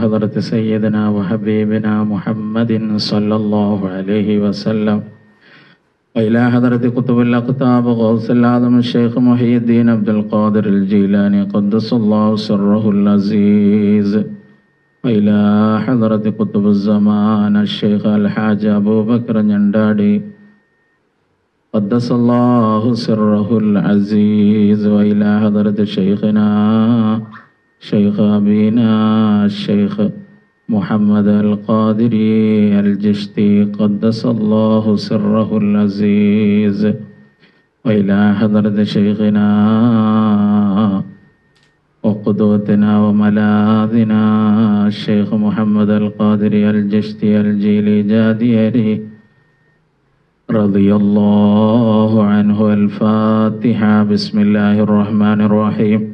حضرة سيدنا وحبيبنا محمد صلى الله عليه وسلم. وإلى حضرة قطب الأقطاب غوث العظم الشيخ محي الدين عبد القادر الجيلاني قدس الله سره العزيز. وإلى حضرة قطب الزمان الشيخ الحاج أبو بكر نندادي قدس الله سره العزيز. وإلى حضرة شيخنا شيخ أبينا الشيخ محمد القادري الجشتي قدس الله سره العزيز. وإلى حضرة شيخنا وقدوتنا وملاذنا الشيخ محمد القادري الجشتي الجيلي جاديري رضي الله عنه الفاتحة. بسم الله الرحمن الرحيم.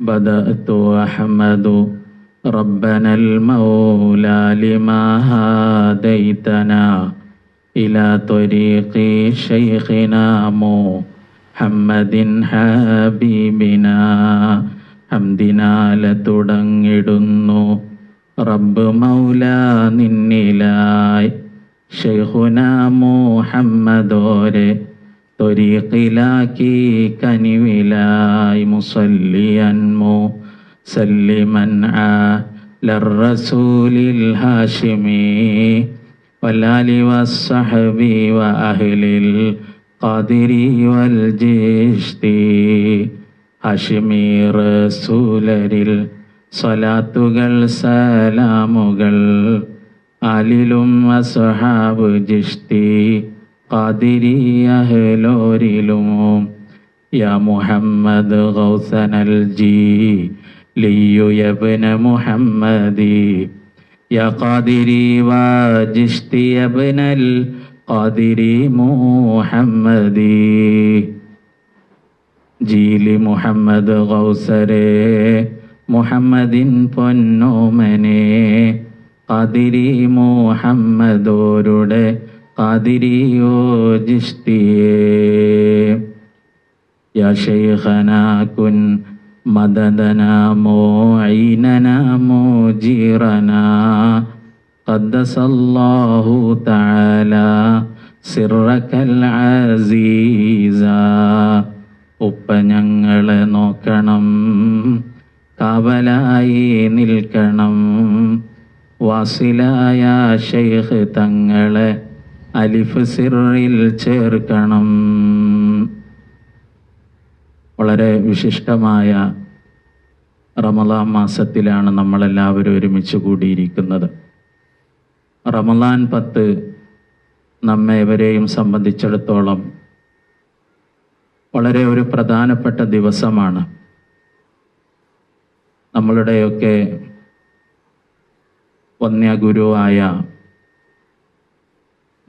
بدأت أحمد ربنا المولى لما هاديتنا إلى طريق شيخنا محمد حبيبنا ഹംദിനാല തുടങ്ങിടുന്നു റബ്ബ് മൗല നിന്നിലായി ഷെയ്ഖുന മുഹമ്മദോരെ ത്വരീഖിലാക്കി കനിവിലായി മുസല്ലിയൻ മുസല്ലിമൻ ലറസൂലിൽ ഹാഷിമി والآل والصحب وأهل القادر والجشت ഹാഷിമി റസൂലരിൽ സ്വലാത്തുകൾ സലാമുകൾ ആലിലും അസ്ഹാബ് ജിഷ്തി ഖാദിരി അഹ്ലോരിലും യാ മുഹമ്മദ് ഗൗസനൽ ജി ലിയു മുഹമ്മദി യാ ഖാദിരി വജിഷ്തി യബ്നൽ ഖാദിരി മുഹമ്മദി. ജീലി മുഹമ്മദ് ഗൗസരെ മുഹമ്മദിൻ പൊന്നോമനെ ഖാദിരി മുഹമ്മദോരുടെ ഖാദിരിയോ ജിഷ്ടിയേ യാ ശൈഖനാ കുൻ മദദനാ മോഈനനാ മോജീറനാ قدس الله تعالى سرك العزيز ഉപ്പ ഞങ്ങളെ നോക്കണം കാവലായി നിൽക്കണം വാസിലായ ഷെയ്ഖ് തങ്ങളെ അലിഫ് സിറിൽ ചേർക്കണം. വളരെ വിശിഷ്ടമായ റമലാൻ മാസത്തിലാണ് നമ്മളെല്ലാവരും ഒരുമിച്ച് കൂടിയിരിക്കുന്നത്. റമലാൻ പത്ത് നമ്മേവരെയും സംബന്ധിച്ചിടത്തോളം വളരെ ഒരു പ്രധാനപ്പെട്ട ദിവസമാണ്. നമ്മളുടെയൊക്കെ വന്യഗുരുവായ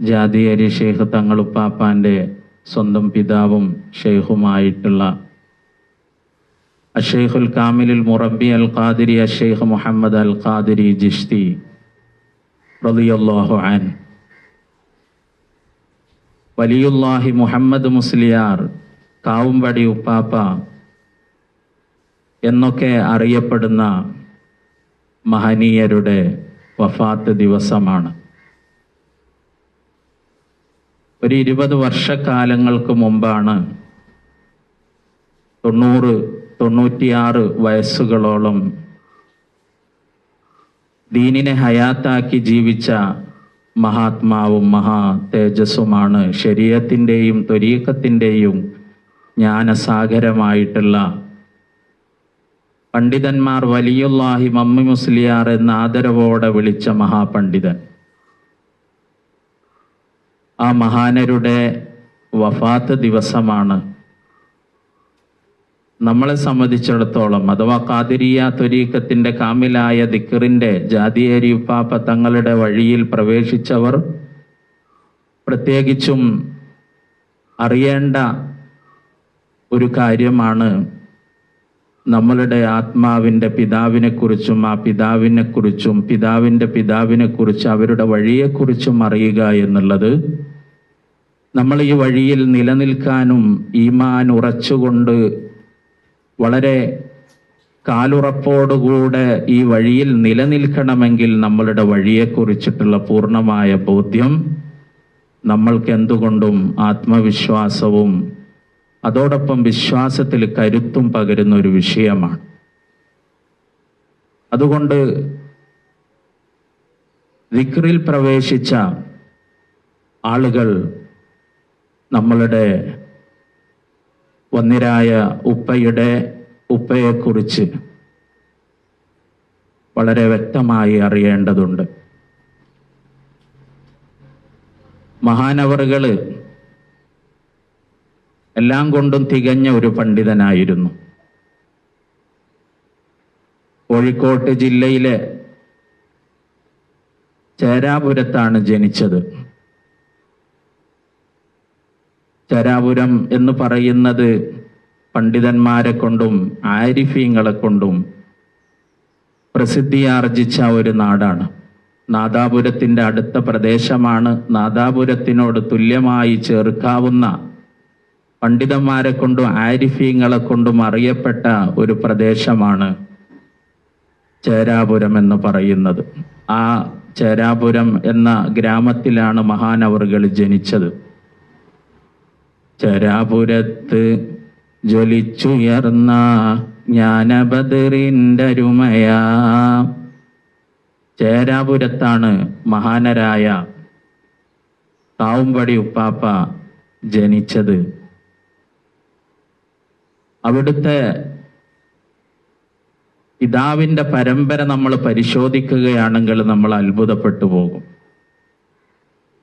ജാതിയരി ഷെയ്ഖ് തങ്ങളുപ്പാപ്പാന്റെ സ്വന്തം പിതാവും ഷെയ്ഖുമായിട്ടുള്ള അഷെയ്ഖുൽ കാമിലുൽ മുറബി അൽ ഖാദിരി അഷെയ്ഖ് മുഹമ്മദ് അൽ ഖാദിരി ജിഷ്തി റളിയല്ലാഹു അൻ. വലിയുല്ലാഹി മുഹമ്മദ് മുസ്ലിയാർ കാവുംപടി ഉപ്പാപ്പ എന്നൊക്കെ അറിയപ്പെടുന്ന മഹനീയരുടെ വഫാത്ത് ദിവസമാണ്. ഒരു ഇരുപത് വർഷക്കാലങ്ങൾക്ക് മുമ്പാണ് തൊണ്ണൂറ് തൊണ്ണൂറ്റിയാറ് വയസ്സുകളോളം ദീനിനെ ഹയാത്താക്കി ജീവിച്ച മഹാത്മാവും മഹാ തേജസ്സുമാണ് ശരീരത്തിന്റെയും ത്വരീക്കത്തിന്റെയും ജ്ഞാനസാഗരമായിട്ടുള്ള പണ്ഡിതന്മാർ വലിയുള്ളാഹി മമ്മി മുസ്ലിയാർ എന്ന ആദരവോടെ വിളിച്ച മഹാപണ്ഡിതൻ. ആ മഹാനരുടെ വഫാത്ത് ദിവസമാണ്. നമ്മളെ സംബന്ധിച്ചിടത്തോളം അഥവാ കാതിരിയ ത്വരീക്കത്തിന്റെ കാമിലായ ദിക്കറിന്റെ ജാതിയേരിപ്പാപ്പ തങ്ങളുടെ വഴിയിൽ പ്രവേശിച്ചവർ പ്രത്യേകിച്ചും അറിയേണ്ട ഒരു കാര്യമാണ് നമ്മളുടെ ആത്മാവിന്റെ പിതാവിനെക്കുറിച്ചും ആ പിതാവിനെക്കുറിച്ചും പിതാവിന്റെ പിതാവിനെക്കുറിച്ച് അവരുടെ വഴിയെക്കുറിച്ചും അറിയുക എന്നുള്ളത്. നമ്മൾ ഈ വഴിയിൽ നിലനിൽക്കാനും ഈമാൻ ഉറച്ചുകൊണ്ട് വളരെ കാലുറപ്പോടുകൂടെ ഈ വഴിയിൽ നിലനിൽക്കണമെങ്കിൽ നമ്മളുടെ വഴിയെക്കുറിച്ചിട്ടുള്ള പൂർണമായ ബോധ്യം നമ്മൾക്ക് എന്തുകൊണ്ടും ആത്മവിശ്വാസവും അതോടൊപ്പം വിശ്വാസത്തിൽ കരുത്തും പകരുന്ന ഒരു വിഷയമാണ്. അതുകൊണ്ട് ദിക്റിൽ പ്രവേശിച്ച ആളുകൾ നമ്മളുടെ വന്നിരായ ഉപ്പയുടെ ഉപ്പയെക്കുറിച്ച് വളരെ വ്യക്തമായി അറിയേണ്ടതുണ്ട്. മഹാനവറുകൾ എല്ലാം കൊണ്ടും തികഞ്ഞ ഒരു പണ്ഡിതനായിരുന്നു. കോഴിക്കോട്ട് ജില്ലയിലെ ചേരാപുരത്താണ് ജനിച്ചത്. ചേരാപുരം എന്ന് പറയുന്നത് പണ്ഡിതന്മാരെ കൊണ്ടും ആരിഫീങ്ങളെ കൊണ്ടും പ്രസിദ്ധിയാർജിച്ച ഒരു നാടാണ്. നാദാപുരത്തിന്റെ അടുത്ത പ്രദേശമാണ്. നാദാപുരത്തിനോട് തുല്യമായി ചേർക്കാവുന്ന പണ്ഡിതന്മാരെ കൊണ്ടും ആരിഫീങ്ങളെ കൊണ്ടും അറിയപ്പെട്ട ഒരു പ്രദേശമാണ് ചേരാപുരം എന്ന് പറയുന്നത്. ആ ചേരാപുരം എന്ന ഗ്രാമത്തിലാണ് മഹാനവറുകൾ ജനിച്ചത്. ചേരാപുരത്ത് ജ്വലിച്ചുയർന്ന ജ്ഞാനബദറിന്റെ അരുമയാ ചേരാപുരത്താണ് മഹാനരായ താവുംപടി ഉപ്പാപ്പ ജനിച്ചത്. അവിടുത്തെ പിതാവിന്റെ പരമ്പര നമ്മൾ പരിശോധിക്കുകയാണെങ്കിൽ നമ്മൾ അത്ഭുതപ്പെട്ടു പോകും.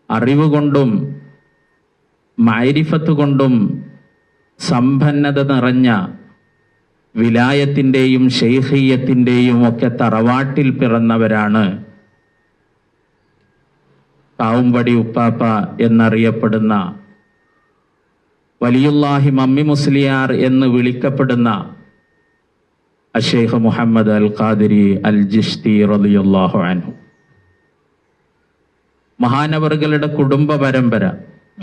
അറിവ് കൊണ്ടും മാരിഫത്ത് കൊണ്ടും സമ്പന്നത നിറഞ്ഞ വിലായത്തിന്റെയും ഷെയ്ഖീയത്തിന്റെയും ഒക്കെ തറവാട്ടിൽ പിറന്നവരാണ് കാവുംപടി ഉപ്പാപ്പ എന്നറിയപ്പെടുന്ന വലിയുല്ലാഹി മമ്മി മുസ്ലിയാർ എന്ന് വിളിക്കപ്പെടുന്ന അഷേഖ് മുഹമ്മദ് അൽ ഖാദിരി അൽ ജിഷ്തി റളിയല്ലാഹു അൻഹു. മഹാനവറുകളുടെ കുടുംബ പരമ്പര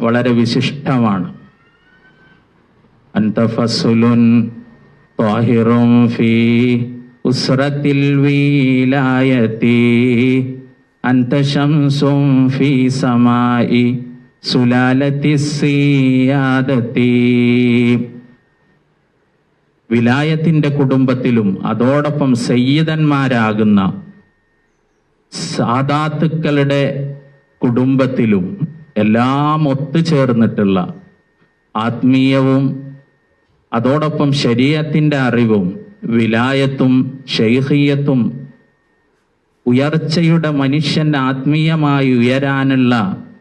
വളരെ വിശിഷ്ടമാണ്. അന്തഫസുലുൻ ത്വാഹിറും ഫീ ഉസ്രത്തിൽ വീലായത്തി അന്ത ശംസും ഫീ സമായി സുലാലത്തി സിയാദത്തി വിലായത്തിന്റെ കുടുംബത്തിലും അതോടൊപ്പം സയ്യിദന്മാരാകുന്ന സാദാത്തുക്കളുടെ കുടുംബത്തിലും എല്ലാം ഒത്തുചേർന്നിട്ടുള്ള ആത്മീയവും അതോടൊപ്പം ശരീരത്തിന്റെ അറിവും വിലായത്തും ഷെയ്ഖീയത്തും ഉയർച്ചയുടെ മനുഷ്യൻ ആത്മീയമായി ഉയരാനുള്ള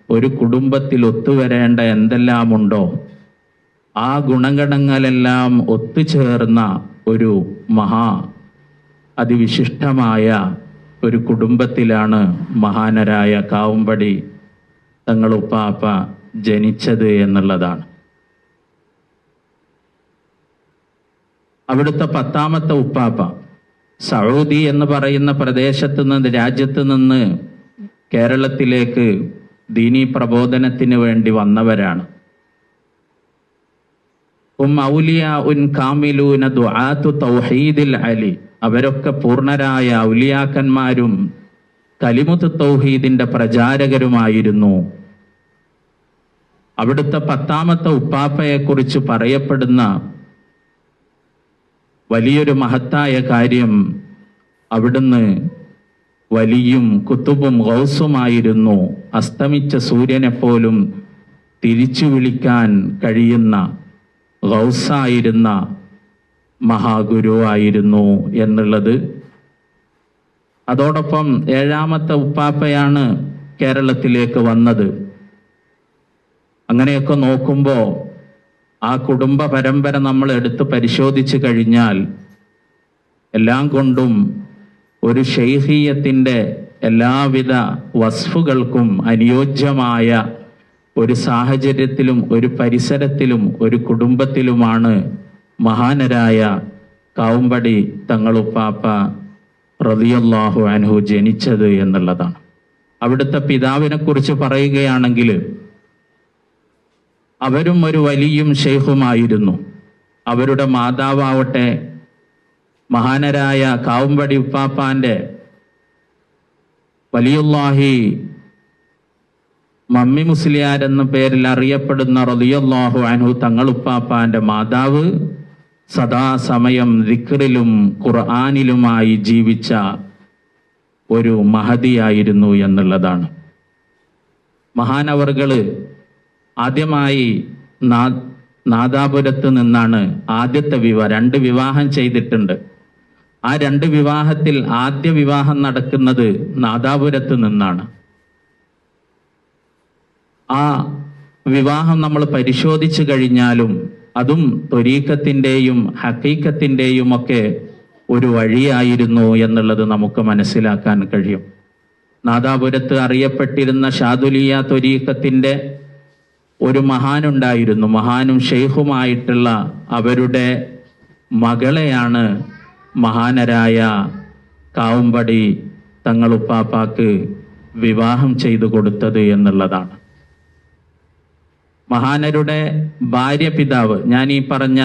ഒരു കുടുംബത്തിൽ ഒത്തുവരേണ്ട എന്തെല്ലാമുണ്ടോ ആ ഗുണഗണങ്ങളെല്ലാം ഒത്തുചേർന്ന ഒരു മഹാ അതിവിശിഷ്ടമായ ഒരു കുടുംബത്തിലാണ് മഹാനരായ കാവുംപടി തങ്ങളുപ്പാപ്പ ജനിച്ചത് എന്നുള്ളതാണ്. അവിടുത്തെ പത്താമത്തെ ഉപ്പാപ്പ സൗദി എന്ന് പറയുന്ന പ്രദേശത്ത് നിന്ന് രാജ്യത്ത് നിന്ന് കേരളത്തിലേക്ക് ദീനി പ്രബോധനത്തിന് വേണ്ടി വന്നവരാണ്. ഉം കാമിലൂന ദുആത്തു തൗഹീദിൽ അലി. അവരൊക്കെ പൂർണരായ ഔലിയാക്കന്മാരും കലിമുത്ത് തൗഹീദിന്റെ പ്രചാരകരുമായിരുന്നു. അവിടുത്തെ പത്താമത്തെ ഉപ്പാപ്പയെക്കുറിച്ച് പറയപ്പെടുന്ന വലിയൊരു മഹത്തായ കാര്യം അവിടുന്ന് വലിയും കുത്തുബും ഗൗസുമായിരുന്നു. അസ്തമിച്ച സൂര്യനെപ്പോലും തിരിച്ചു വിളിക്കാൻ കഴിയുന്ന ഗൗസായിരുന്ന മഹാഗുരുവായിരുന്നു എന്നുള്ളത് അതോടൊപ്പം ഏഴാമത്തെ ഉപ്പാപ്പയാണ് കേരളത്തിലേക്ക് വന്നത്. അങ്ങനെയൊക്കെ നോക്കുമ്പോൾ ആ കുടുംബ പരമ്പര നമ്മൾ എടുത്ത് പരിശോധിച്ചു കഴിഞ്ഞാൽ എല്ലാം കൊണ്ടും ഒരു ഷെയ്ഹീയത്തിന്റെ എല്ലാവിധ വസ്ഫുകൾക്കും അനുയോജ്യമായ ഒരു സാഹചര്യത്തിലും ഒരു പരിസരത്തിലും ഒരു കുടുംബത്തിലുമാണ് മഹാനരായ കാവുമ്പടി തങ്ങളുപ്പാപ്പ റളിയല്ലാഹു അൻഹു ജനിച്ചത് എന്നുള്ളതാണ്. അവിടുത്തെ പിതാവിനെ കുറിച്ച് പറയുകയാണെങ്കിൽ അവരും ഒരു വലിയും ഷെയ്ഖുമായിരുന്നു അവരുടെ മാതാവാവട്ടെ മഹാനരായ കാവുംപടി ഉപ്പാപ്പാന്റെ വലിയുല്ലാഹി മമ്മി മുസ്ലിയാർ എന്ന പേരിൽ അറിയപ്പെടുന്ന റളിയല്ലാഹു അൻഹു തങ്ങളുപ്പാപ്പാന്റെ മാതാവ് സദാസമയം ദിക്റിലും ഖുർആാനിലുമായി ജീവിച്ച ഒരു മഹതിയായിരുന്നു എന്നുള്ളതാണ്. മഹാനവറുകൾ ആദ്യമായി നാ- നാദാപുരത്ത് നിന്നാണ് ആദ്യത്തെ വിവാഹം രണ്ട് വിവാഹം ചെയ്തിട്ടുണ്ട്. ആ രണ്ട് വിവാഹത്തിൽ ആദ്യ വിവാഹം നടക്കുന്നത് നാദാപുരത്ത് നിന്നാണ്. ആ വിവാഹം നമ്മൾ പരിശോധിച്ചു കഴിഞ്ഞാലും അതും ത്വരീക്കത്തിന്റെയും ഹക്കീക്കത്തിന്റെയും ഒക്കെ ഒരു വഴിയായിരുന്നു എന്നുള്ളത് നമുക്ക് മനസ്സിലാക്കാൻ കഴിയും. നാദാപുരത്ത് അറിയപ്പെട്ടിരുന്ന ഷാദുലിയ ത്വരീക്കത്തിന്റെ ഒരു മഹാനുണ്ടായിരുന്നു. മഹാനും ഷെയ്ഖുമായിട്ടുള്ള അവരുടെ മകളെയാണ് മഹാനരായ കാവുംപടി തങ്ങളുപ്പാപ്പാക്ക് വിവാഹം ചെയ്തു കൊടുത്തത് എന്നുള്ളതാണ്. മഹാനരുടെ ഭാര്യ പിതാവ് ഞാൻ ഈ പറഞ്ഞ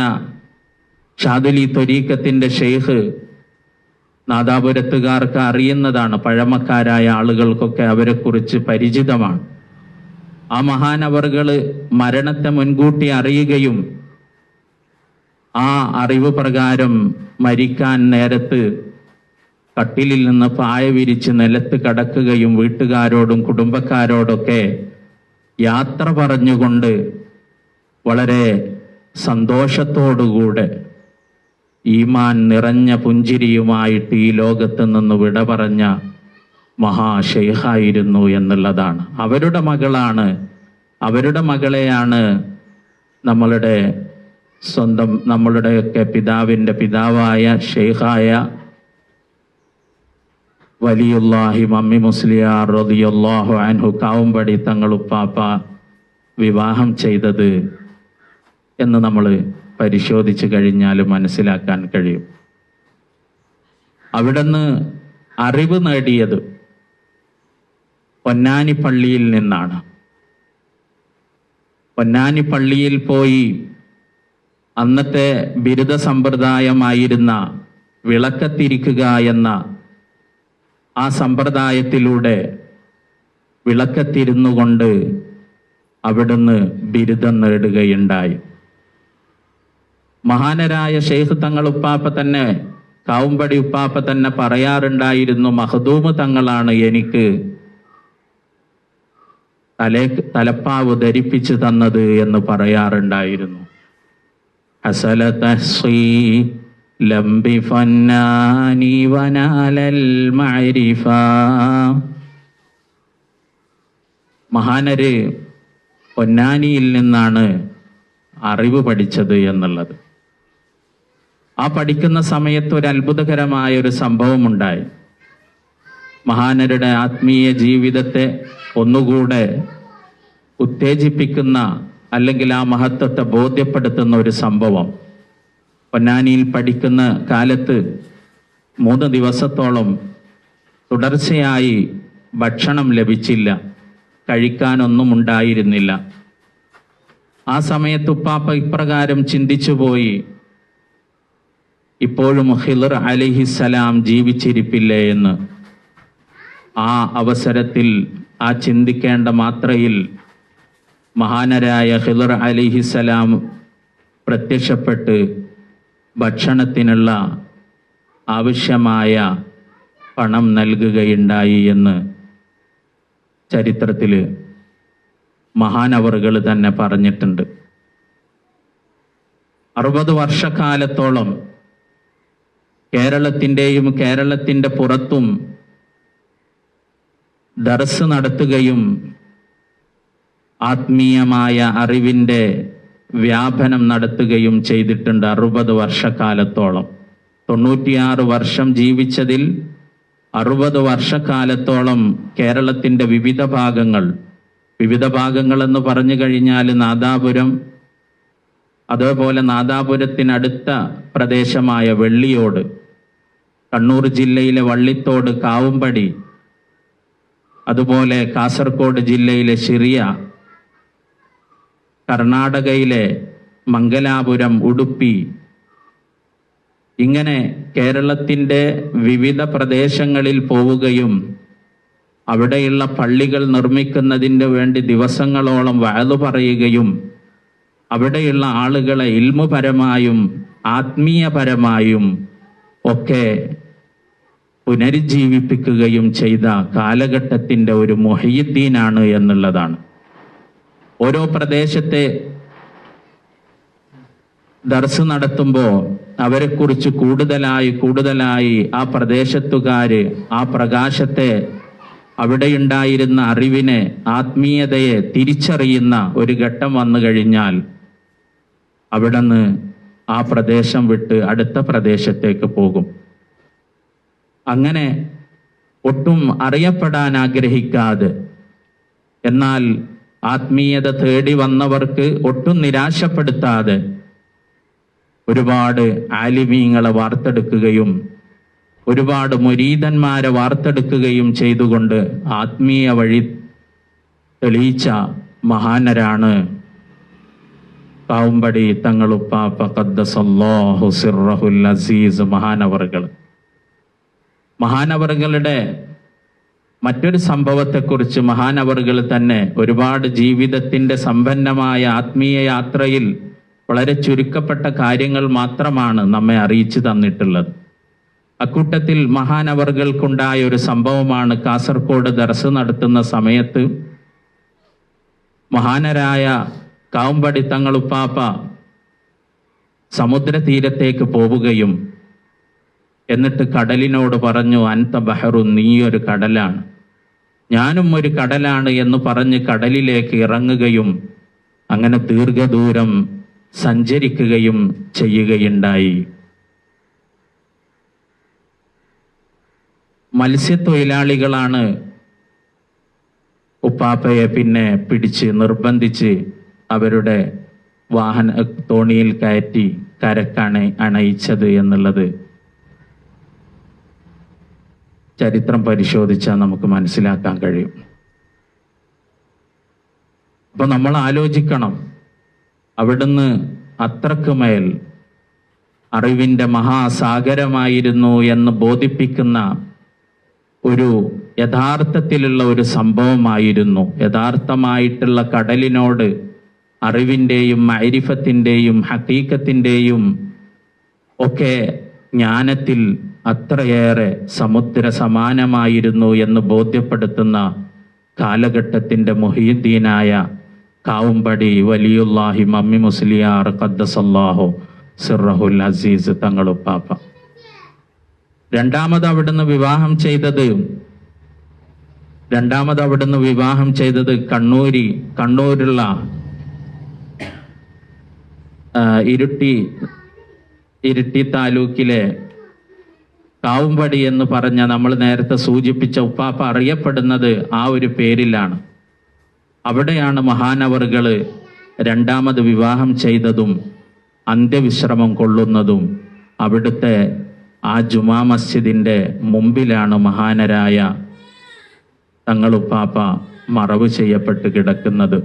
ഷാദുലി തൊരീക്കത്തിന്റെ ഷെയ്ഖ് നാദാപുരത്തുകാർക്ക് അറിയുന്നതാണ്. പഴമക്കാരായ ആളുകൾക്കൊക്കെ അവരെക്കുറിച്ച് പരിചിതമാണ്. ആ മഹാനവറുകൾ മരണത്തെ മുൻകൂട്ടി അറിയുകയും ആ അറിവ് പ്രകാരം മരിക്കാൻ നേരത്ത് കട്ടിലിൽ നിന്ന് പായ വിരിച്ച് നിലത്ത് കടക്കുകയും വീട്ടുകാരോടും കുടുംബക്കാരോടൊക്കെ യാത്ര പറഞ്ഞുകൊണ്ട് വളരെ സന്തോഷത്തോടുകൂടെ ഈമാൻ നിറഞ്ഞ പുഞ്ചിരിയുമായിട്ട് ഈ ലോകത്ത് നിന്ന് വിട പറഞ്ഞ മഹാഷെയ്ഹായിരുന്നു എന്നുള്ളതാണ്. അവരുടെ മകളാണ് അവരുടെ മകളെയാണ് നമ്മളുടെ സ്വന്തം നമ്മളുടെയൊക്കെ പിതാവിന്റെ പിതാവായ ഷെയ്ഖായ വലിയുല്ലാഹി മമ്മി മുസ്ലിയാർ റളിയല്ലാഹു അൻഹു കാവുമ്പടി തങ്ങളുപ്പാപ്പ വിവാഹം ചെയ്തത് എന്ന് നമ്മൾ പരിശോധിച്ച് കഴിഞ്ഞാൽ മനസ്സിലാക്കാൻ കഴിയും. അവിടുന്ന് അറിവ് നേടിയത് പൊന്നാനി പള്ളിയിൽ നിന്നാണ്. പൊന്നാനി പള്ളിയിൽ പോയി അന്നത്തെ ബിരുദ സമ്പ്രദായമായിരുന്ന വിളക്കത്തിരിക്കുക എന്ന ആ സമ്പ്രദായത്തിലൂടെ വിളക്കത്തിരുന്നു കൊണ്ട് അവിടുന്ന് ബിരുദം നേടുകയുണ്ടായി. മഹാനരായ ഷെയ്ഖ് തങ്ങൾ ഉപ്പാപ്പ തന്നെ കാവുംപടി ഉപ്പാപ്പ തന്നെ പറയാറുണ്ടായിരുന്നു മഹദൂമ് തങ്ങളാണ് എനിക്ക് തലേ തലപ്പാവ് ധരിപ്പിച്ചു തന്നത് എന്ന് പറയാറുണ്ടായിരുന്നു. ഹസല തഹ്സീ മഹാനര് പൊന്നാനിയിൽ നിന്നാണ് അറിവ് പഠിച്ചത് എന്നുള്ളത്. ആ പഠിക്കുന്ന സമയത്ത് ഒരു അത്ഭുതകരമായ ഒരു സംഭവം ഉണ്ടായി മഹാനരുടെ ആത്മീയ ജീവിതത്തെ ഒന്നുകൂടെ ഉത്തേജിപ്പിക്കുന്ന അല്ലെങ്കിൽ ആ മഹത്വത്തെ ബോധ്യപ്പെടുത്തുന്ന ഒരു സംഭവം. പൊന്നാനിയിൽ പഠിക്കുന്ന കാലത്ത് മൂന്ന് ദിവസത്തോളം തുടർച്ചയായി ഭക്ഷണം ലഭിച്ചില്ല. കഴിക്കാനൊന്നും ഉണ്ടായിരുന്നില്ല. ആ സമയത്ത് ഉപ്പാപ്പ ഇപ്രകാരം ചിന്തിച്ചുപോയി ഇപ്പോഴും ഹിലർ അലിഹിസലാം ജീവിച്ചിരിപ്പില്ലേ എന്ന്. ആ അവസരത്തിൽ ആ ചിന്തിക്കേണ്ട മാത്രയിൽ മഹാനരായ ഹിലർ അലിഹിസലാം പ്രത്യക്ഷപ്പെട്ട് ഭക്ഷണത്തിനുള്ള ആവശ്യമായ പണം നൽകുകയുണ്ടായി എന്ന് ചരിത്രത്തിൽ മഹാനവറുകൾ തന്നെ പറഞ്ഞിട്ടുണ്ട്. അറുപത് വർഷക്കാലത്തോളം കേരളത്തിന്റെയും കേരളത്തിന്റെ പുറത്തും ദർസ് നടത്തുകയും ആത്മീയമായ അറിവിന്റെ വ്യാപനം നടത്തുകയും ചെയ്തിട്ടുണ്ട് അറുപത് വർഷക്കാലത്തോളം. തൊണ്ണൂറ്റിയാറ് വർഷം ജീവിച്ചതിൽ അറുപത് വർഷക്കാലത്തോളം കേരളത്തിന്റെ വിവിധ ഭാഗങ്ങൾ വിവിധ ഭാഗങ്ങൾ എന്ന് പറഞ്ഞു കഴിഞ്ഞാൽ നാദാപുരം അതേപോലെ നാദാപുരത്തിനടുത്ത പ്രദേശമായ വെള്ളിയോട് കണ്ണൂർ ജില്ലയിലെ വള്ളിത്തോട് കാവുംപടി അതുപോലെ കാസർഗോഡ് ജില്ലയിലെ ശിറിയ കർണാടകയിലെ മംഗലാപുരം ഉടുപ്പി ഇങ്ങനെ കേരളത്തിന്റെ വിവിധ പ്രദേശങ്ങളിൽ പോവുകയും അവിടെയുള്ള പള്ളികൾ നിർമ്മിക്കുന്നതിന് വേണ്ടി ദിവസങ്ങളോളം വഴതു പറയുകയും അവിടെയുള്ള ആളുകളെ ഇൽമുപരമായും ആത്മീയപരമായും ഒക്കെ പുനരുജ്ജീവിപ്പിക്കുകയും ചെയ്ത കാലഘട്ടത്തിന്റെ ഒരു മൊഹീദ്ദീനാണ് എന്നുള്ളതാണ്. ഓരോ പ്രദേശത്തെ ദർസ് നടത്തുമ്പോൾ അവരെക്കുറിച്ച് കൂടുതലായി കൂടുതലായി ആ പ്രദേശത്തുകാര് ആ പ്രകാശത്തെ അവിടെയുണ്ടായിരുന്ന അറിവിനെ ആത്മീയതയെ തിരിച്ചറിയുന്ന ഒരു ഘട്ടം വന്നു കഴിഞ്ഞാൽ അവിടുന്ന് ആ പ്രദേശം വിട്ട് അടുത്ത പ്രദേശത്തേക്ക് പോകും. അങ്ങനെ ഒട്ടും അറിയപ്പെടാൻ ആഗ്രഹിക്കാതെ എന്നാൽ ആത്മീയത തേടി വന്നവർക്ക് ഒട്ടും നിരാശപ്പെടുത്താതെ ഒരുപാട് ആലിമീങ്ങളെ വാർത്തെടുക്കുകയും ഒരുപാട് മുരീതന്മാരെ വാർത്തെടുക്കുകയും ചെയ്തുകൊണ്ട് ആത്മീയ വഴി തെളിയിച്ച മഹാനരാണ്. പാവുംപടി തങ്ങളുപ്പാപ്പ അസീസ് മഹാനവറുകൾ. മഹാനവറുകളുടെ മറ്റൊരു സംഭവത്തെക്കുറിച്ച് മഹാനവറുകൾ തന്നെ ഒരുപാട് ജീവിതത്തിന്റെ സമ്പന്നമായ ആത്മീയ യാത്രയിൽ വളരെ ചുരുക്കപ്പെട്ട കാര്യങ്ങൾ മാത്രമാണ് നമ്മെ അറിയിച്ചു തന്നിട്ടുള്ളത്. അക്കൂട്ടത്തിൽ മഹാനവറുകൾക്കുണ്ടായ ഒരു സംഭവമാണ് കാസർഗോഡ് ദർസ് നടത്തുന്ന സമയത്ത് മഹാനരായ കാവുമ്പടി തങ്ങളുപ്പാപ്പ സമുദ്രതീരത്തേക്ക് പോവുകയും എന്നിട്ട് കടലിനോട് പറഞ്ഞു അൻത ബഹറു നീയൊരു കടലാണ്. ഞാനും ഒരു കടലാണ് എന്ന് പറഞ്ഞ് കടലിലേക്ക് ഇറങ്ങുകയും അങ്ങനെ ദീർഘദൂരം സഞ്ചരിക്കുകയും ചെയ്യുകയുണ്ടായി. മത്സ്യത്തൊഴിലാളികളാണ് ഉപ്പാപ്പയെ പിന്നെ പിടിച്ച് നിർബന്ധിച്ച് അവരുടെ വാഹന തോണിയിൽ കയറ്റി കരക്കണ അണയിച്ചത് എന്നുള്ളത്. ചരിത്രം പരിശോധിച്ചാൽ നമുക്ക് മനസ്സിലാക്കാൻ കഴിയും. അപ്പൊ നമ്മൾ ആലോചിക്കണം. അവിടുന്ന് അത്രയ്ക്ക് മേൽ അറിവിന്റെ മഹാസാഗരമായിരുന്നു എന്ന് ബോധിപ്പിക്കുന്ന ഒരു യഥാർത്ഥത്തിലുള്ള ഒരു സംഭവമായിരുന്നു. യഥാർത്ഥമായിട്ടുള്ള കടലിനോട് അറിവിന്റെയും മൈരിഫത്തിന്റെയും ഹക്കീക്കത്തിന്റെയും ഒക്കെ ജ്ഞാനത്തിൽ അത്രയേറെ സമുദ്ര സമാനമായിരുന്നു എന്ന് ബോധ്യപ്പെടുത്തുന്ന കാലഘട്ടത്തിന്റെ മൊഹീദ്ദീനായ കാവുംപടി വലിയുല്ലാഹി മമ്മി മുസ്ലിയാർ ഖദ്ദസല്ലാഹു സിറഹുൽ അസീസ് തങ്ങളുപ്പാപ്പ. രണ്ടാമത് അവിടുന്ന് വിവാഹം ചെയ്തത് രണ്ടാമത് അവിടുന്ന് വിവാഹം ചെയ്തത് കണ്ണൂരി കണ്ണൂരുള്ള ഇരുട്ടി ഇരുട്ടി താലൂക്കിലെ കാവുംപടി എന്ന് പറഞ്ഞ നമ്മൾ നേരത്തെ സൂചിപ്പിച്ച ഉപ്പാപ്പ അറിയപ്പെടുന്നത് ആ ഒരു പേരിലാണ്. അവിടെയാണ് മഹാനവറുകൾ രണ്ടാമത് വിവാഹം ചെയ്തതും അന്ത്യവിശ്രമം കൊള്ളുന്നതും അവിടുത്തെ ആ ജുമാ മസ്ജിദിന്റെ മുമ്പിലാണ് മഹാനരായ തങ്ങളുപ്പാപ്പ മറവ് ചെയ്യപ്പെട്ട് കിടക്കുന്നത്.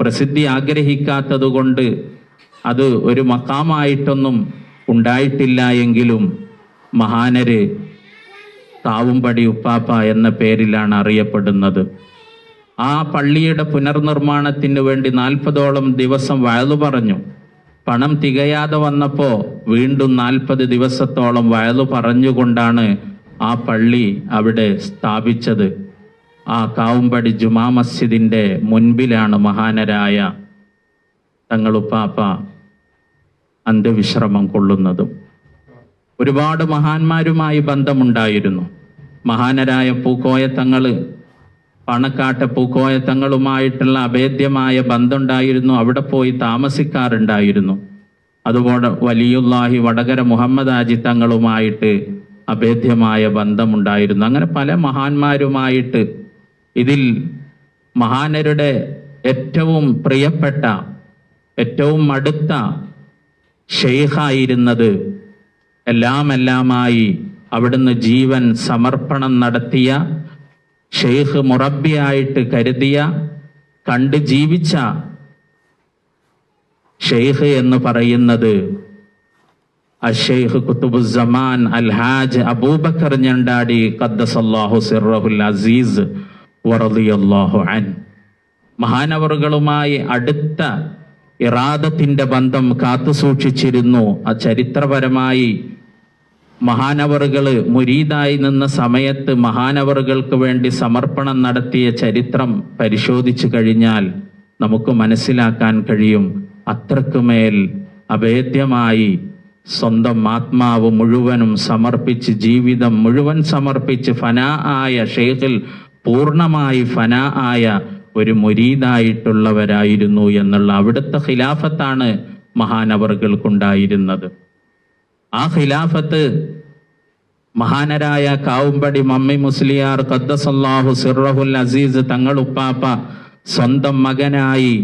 പ്രസിദ്ധി ആഗ്രഹിക്കാത്തതുകൊണ്ട് അത് ഒരു മക്കാമായിട്ടൊന്നും ഉണ്ടായിട്ടില്ല എങ്കിലും മഹാനര് താവുംപടി ഉപ്പാപ്പ എന്ന പേരിലാണ് അറിയപ്പെടുന്നത്. ആ പള്ളിയുടെ പുനർനിർമ്മാണത്തിന് വേണ്ടി നാൽപ്പതോളം ദിവസം വയലു പറഞ്ഞു. പണം തികയാതെ വന്നപ്പോൾ വീണ്ടും നാൽപ്പത് ദിവസത്തോളം വയലു പറഞ്ഞുകൊണ്ടാണ് ആ പള്ളി അവിടെ സ്ഥാപിച്ചത്. ആ കാവുംപടി ജുമാ മസ്ജിദിന്റെ മുൻപിലാണ് മഹാനരായ തങ്ങളുപ്പാപ്പ അന്ത്യവിശ്രമം കൊള്ളുന്നതും. ഒരുപാട് മഹാന്മാരുമായി ബന്ധമുണ്ടായിരുന്നു. മഹാനരായ പൂക്കോയ തങ്ങൾ പണക്കാട്ട പൂക്കോയ തങ്ങളുമായിട്ടുള്ള അഭേദ്യമായ ബന്ധമുണ്ടായിരുന്നു. അവിടെ പോയി താമസിക്കാറുണ്ടായിരുന്നു. അതുപോലെ വലിയുല്ലാഹി വടകര മുഹമ്മദ് ആജി തങ്ങളുമായിട്ട് അഭേദ്യമായ ബന്ധമുണ്ടായിരുന്നു. അങ്ങനെ പല മഹാന്മാരുമായിട്ട് ഇതിൽ മഹാനരുടെ ഏറ്റവും പ്രിയപ്പെട്ട ഏറ്റവും അടുത്ത ഷെയ്ഖായിരുന്നത് എല്ലാം എല്ലാമായി അവിടുന്ന് ജീവൻ സമർപ്പണം നടത്തിയ ഷെയ്ഖ് മുറബിയായിട്ട് കരുതിയ കണ്ട് ജീവിച്ച ഷെയ്ഖ് എന്ന് പറയുന്നത് അഷെയ്ഖ് കുത്തുബുസമാൻ അൽഹാജ് അബൂബക്കർ ഞണ്ടാടി ഖദ്ദസല്ലാഹു സിറഹുൽ അസീസ് വറദിയല്ലാഹു അൻ മഹാനവറുകളുമായി അടുത്ത ഇറാദത്തിന്റെ ബന്ധം കാത്തു സൂക്ഷിച്ചിരുന്നു. ആ ചരിത്രപരമായി മഹാനവറുകൾ മുരീദായി നിന്ന സമയത്ത് മഹാനവറുകൾക്ക് വേണ്ടി സമർപ്പണം നടത്തിയ ചരിത്രം പരിശോധിച്ചു കഴിഞ്ഞാൽ നമുക്ക് മനസ്സിലാക്കാൻ കഴിയും. അത്രക്കുമേൽ അഭേദ്യമായി സ്വന്തം ആത്മാവ് മുഴുവനും സമർപ്പിച്ച് ജീവിതം മുഴുവൻ സമർപ്പിച്ച് ഫനാ ആയ ഷെയ്ഖിൽ പൂർണമായി ഫനാ ആയ ഒരു മുരീദായിട്ടുള്ളവരായിരുന്നു എന്നുള്ള അവിടുത്തെ ഖിലാഫത്താണ് മഹാനവറുകൾക്കുണ്ടായിരുന്നത്. ആ ഖിലാഫത്ത് മഹാനരായ കാവുംപടി മമ്മി മുസ്ലിയാർ ഖദ്ദസല്ലാഹു സിറഹുൽ അസീസ് തങ്ങളുപ്പാപ്പ സ്വന്തം മകനായി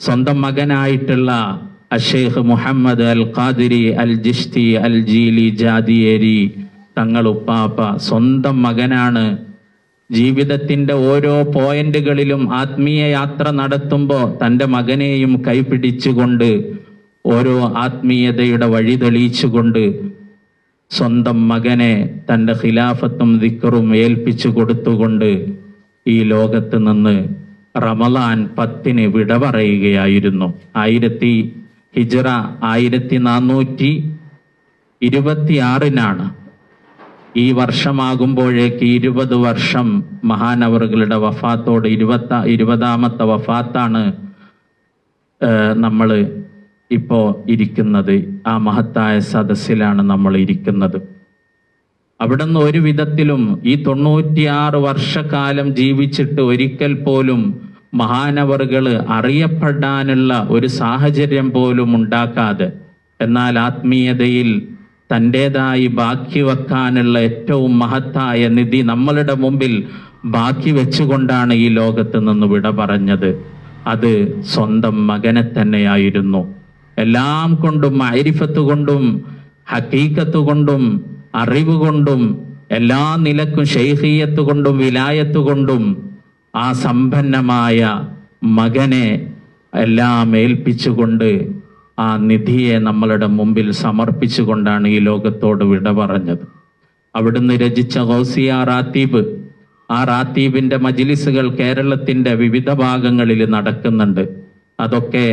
സ്വന്തം മകനായിട്ടുള്ള അഷേഖ് മുഹമ്മദ് അൽ ഖാദിരി അൽ ജിഷ്തി അൽ ജീലി ജാദിയേരി തങ്ങളുപ്പാപ്പ സ്വന്തം മകനാണ് ജീവിതത്തിന്റെ ഓരോ പോയിന്റുകളിലും ആത്മീയ യാത്ര നടത്തുമ്പോൾ തന്റെ മകനെയും കൈപിടിച്ചുകൊണ്ട് ഓരോ ആത്മീയതയുടെ വഴി തെളിയിച്ചുകൊണ്ട് സ്വന്തം മകനെ തന്റെ ഖിലാഫത്തും ദിക്കറും ഏൽപ്പിച്ചു കൊടുത്തുകൊണ്ട് ഈ ലോകത്ത് നിന്ന് റമലാൻ പത്തിന് വിട പറയുകയായിരുന്നു. ആയിരത്തി ഹിജറ ആയിരത്തി നാനൂറ്റി ഇരുപത്തിയാറിനാണ്. ഈ വർഷമാകുമ്പോഴേക്ക് ഇരുപത് വർഷം മഹാനവറുകളുടെ വഫാത്തോട് ഇരുപത്ത ഇരുപതാമത്തെ വഫാത്താണ് നമ്മൾ ഇപ്പോൾ ഇരിക്കുന്നത്. ആ മഹത്തായ സദസ്സിലാണ് നമ്മൾ ഇരിക്കുന്നത്. അവിടെ നിന്ന് ഒരു വിധത്തിലും ഈ തൊണ്ണൂറ്റിയാറ് വർഷക്കാലം ജീവിച്ചിട്ട് ഒരിക്കൽ പോലും മഹാനവറുകൾ അറിയപ്പെടാനുള്ള ഒരു സാഹചര്യം പോലും ഉണ്ടാക്കാതെ എന്നാൽ ആത്മീയതയിൽ തന്റെതായി ബാക്കി വെക്കാനുള്ള ഏറ്റവും മഹത്തായ നിധി നമ്മളുടെ മുമ്പിൽ ബാക്കി വെച്ചുകൊണ്ടാണ് ഈ ലോകത്ത് നിന്ന് വിട പറഞ്ഞത്. അത് സ്വന്തം മകനെ തന്നെയായിരുന്നു. എല്ലാം കൊണ്ടും അരിഫത്ത് കൊണ്ടും ഹക്കീക്കത്ത് കൊണ്ടും അറിവ് കൊണ്ടും എല്ലാ നിലക്കും ഷെയ്ഖീയത്ത് കൊണ്ടും വിലായത്ത് കൊണ്ടും ആ സമ്പന്നമായ മകനെ എല്ലാം ഏൽപ്പിച്ചുകൊണ്ട് ആ നിധിയെ നമ്മളുടെ മുമ്പിൽ സമർപ്പിച്ചുകൊണ്ടാണ് ഈ ലോകത്തോട് വിട പറഞ്ഞത്. അവിടുന്ന് രചിച്ച ഗൗസിയ റാത്തീബ് ആ റാത്തീബിന്റെ മജിലിസുകൾ കേരളത്തിന്റെ വിവിധ ഭാഗങ്ങളിൽ നടക്കുന്നുണ്ട്. അതൊക്കെ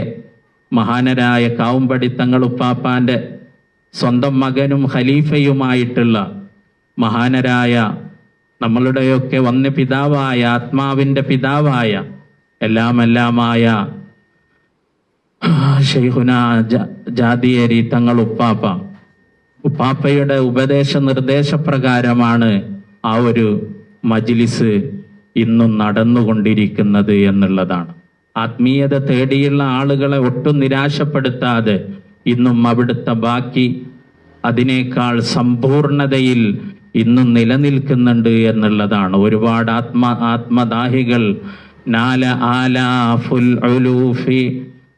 മഹാനരായ കാവുംപടി തങ്ങളുപ്പാപ്പാന്റെ സ്വന്തം മകനും ഖലീഫയുമായിട്ടുള്ള മഹാനരായ നമ്മളുടെയൊക്കെ വന്ന പിതാവായ ആത്മാവിന്റെ പിതാവായ എല്ലാം ജ- ജാതിയേരി തങ്ങൾ ഉപ്പാപ്പ. ഉപ്പാപ്പയുടെ ഉപദേശ നിർദ്ദേശപ്രകാരമാണ് ആ ഒരു മജ്ലിസ് ഇന്നും നടന്നുകൊണ്ടിരിക്കുന്നത് എന്നുള്ളതാണ്. ആത്മീയത തേടിയുള്ള ആളുകളെ ഒട്ടും നിരാശപ്പെടുത്താതെ ഇന്നും അവിടുത്തെ ബാക്കി അതിനേക്കാൾ സമ്പൂർണതയിൽ ഇന്നും നിലനിൽക്കുന്നുണ്ട് എന്നുള്ളതാണ്. ഒരുപാട് ആത്മ ആത്മദാഹികൾ നാല ആലാഫുൽ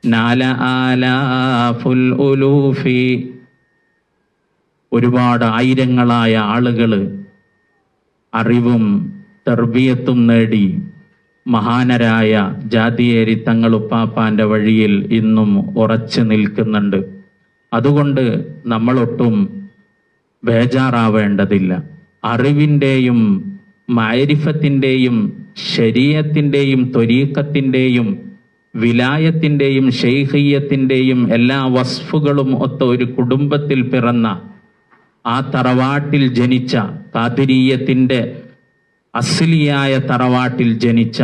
നാല ആലാഫുൽ ഉലൂഫി. ഒരുപാട് ആയിരങ്ങളായ ആളുകൾ അറിവും തെർബിയത്തും നേടി മഹാനരായ ജാതിയേരി തങ്ങളുപ്പാപ്പാന്റെ വഴിയിൽ ഇന്നും ഉറച്ചു നിൽക്കുന്നുണ്ട്. അതുകൊണ്ട് നമ്മളൊട്ടും ബേജാറാവേണ്ടതില്ല. അറിവിന്റെയും മാരിഫത്തിന്റെയും ശരീരത്തിന്റെയും ത്വരീക്കത്തിന്റെയും വിലായത്തിന്റെയും ഷെയ്ഹയ്യത്തിന്റെയും എല്ലാ വസ്ഫുകളും ഒത്ത ഒരു കുടുംബത്തിൽ പിറന്ന ആ തറവാട്ടിൽ ജനിച്ച കാതിരീയത്തിന്റെ അസ്ലിയായ തറവാട്ടിൽ ജനിച്ച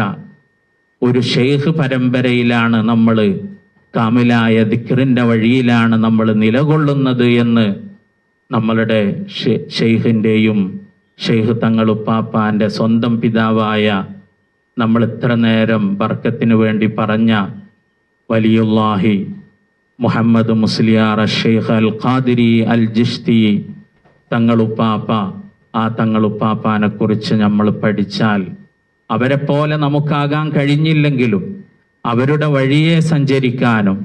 ഒരു ഷെയ്ഖ് പരമ്പരയിലാണ് നമ്മൾ കാമിലായ ദിക്റിന്റെ വഴിയിലാണ് നമ്മൾ നിലകൊള്ളുന്നത് എന്ന് നമ്മളുടെ ഷെയ്ഖിന്റെയും ഷെയ്ഖ് തങ്ങളുപ്പാപ്പാന്റെ സ്വന്തം പിതാവായ നമ്മൾ ഇത്ര നേരം ബർക്കത്തിന് വേണ്ടി പറഞ്ഞ വലിയുല്ലാഹി മുഹമ്മദ് മുസ്ലിയാർ ഷെയ്ഖ് അൽ ഖാദിരി അൽ ജിഷ്തി തങ്ങളുപ്പാപ്പ ആ തങ്ങളുപ്പാപ്പാനെ കുറിച്ച് നമ്മൾ പഠിച്ചാൽ അവരെ പോലെ നമുക്കാകാൻ കഴിഞ്ഞില്ലെങ്കിലും അവരുടെ വഴിയെ സഞ്ചരിക്കാനും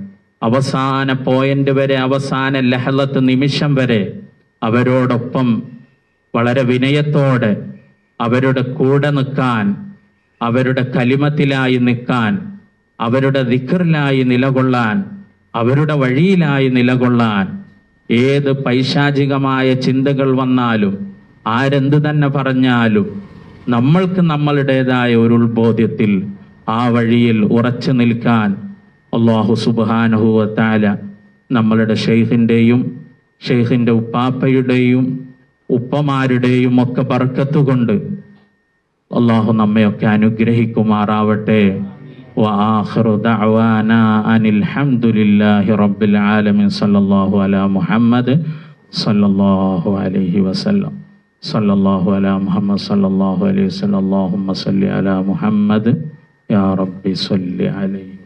അവസാന പോയിന്റ് വരെ അവസാന ലഹലത്ത് നിമിഷം വരെ അവരോടൊപ്പം വളരെ വിനയത്തോടെ അവരുടെ കൂടെ നിൽക്കാൻ അവരുടെ കലിമത്തിലായി നിൽക്കാൻ അവരുടെ ദിക്കറിലായി നിലകൊള്ളാൻ അവരുടെ വഴിയിലായി നിലകൊള്ളാൻ ഏത് പൈശാചികമായ ചിന്തകൾ വന്നാലും ആരെന്ത് തന്നെ പറഞ്ഞാലും നമ്മൾക്ക് നമ്മളുടേതായ ഒരു ഉത്ബോധ്യത്തിൽ ആ വഴിയിൽ ഉറച്ചു നിൽക്കാൻ അള്ളാഹു സുബാനുഹുവത്താല നമ്മളുടെ ഷെയ്ഖിന്റെയും ഷെയ്ഖിന്റെ ഉപ്പാപ്പയുടെയും ഉപ്പമാരുടെയും ഒക്കെ ബർക്കത്തുകൊണ്ട് അള്ളാഹു നമ്മയൊക്കെ അനുഗ്രഹിക്കുമാറാവട്ടെ. അനിൽഹമുല്ലാഹി റബ്ബിൽ ആലമിൻ. സല്ലാഹു അല മുഹമ്മദ് സല്ലാഹു അലഹി വസല്ലം. സല്ലാഹു അല മുഹമ്മദ് സല്ലാഹു അലൈഹി വസ്ലം അള്ളാഹുമ്മ സല്ലി അല മുഹമ്മദ്. യാ റബ്ബി സല്ലി അലൈഹി